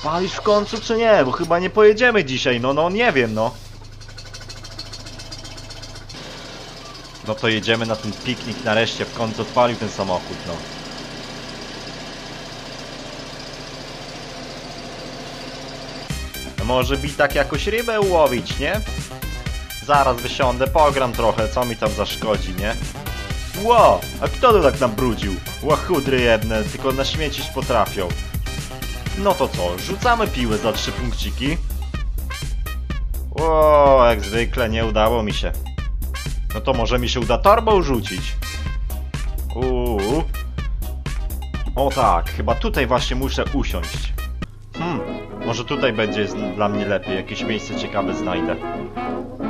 Odpalisz w końcu czy nie? Bo chyba nie pojedziemy dzisiaj, no no nie wiem no. No to jedziemy na ten piknik nareszcie, w końcu odpalił ten samochód, no. No Może by tak jakoś rybę ułowić, nie? Zaraz wysiądę, pogram trochę, co mi tam zaszkodzi, nie? Ło, a kto to tak nabrudził? Łachudry jedne, tylko naśmiecić potrafią. No to co, rzucamy piłę za trzy punkciki. Ło, jak zwykle nie udało mi się. No to może mi się uda torbą rzucić. Uuu. O tak, chyba tutaj właśnie muszę usiąść. Hmm, może tutaj będzie dla mnie lepiej, jakieś miejsce ciekawe znajdę.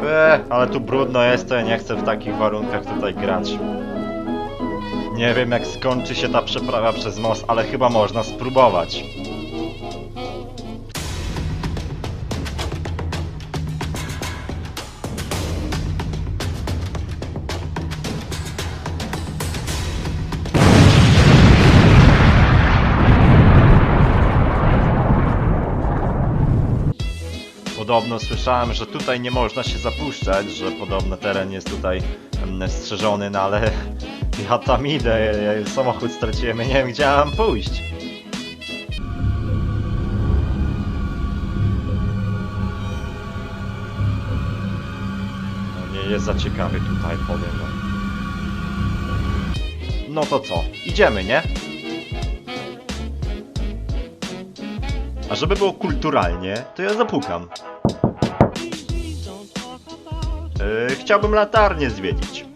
Eee, ale tu brudno jest, to ja nie chcę w takich warunkach tutaj grać. Nie wiem jak skończy się ta przeprawa przez most, ale chyba można spróbować. Podobno słyszałem, że tutaj nie można się zapuszczać, że podobno teren jest tutaj em, strzeżony, no ale ja tam idę, samochód straciłem, nie wiem gdzie mam pójść. No nie jest za ciekawy tutaj, powiem. No to co, idziemy, nie? A żeby było kulturalnie, to ja zapukam. Yy, chciałbym latarnię zwiedzić.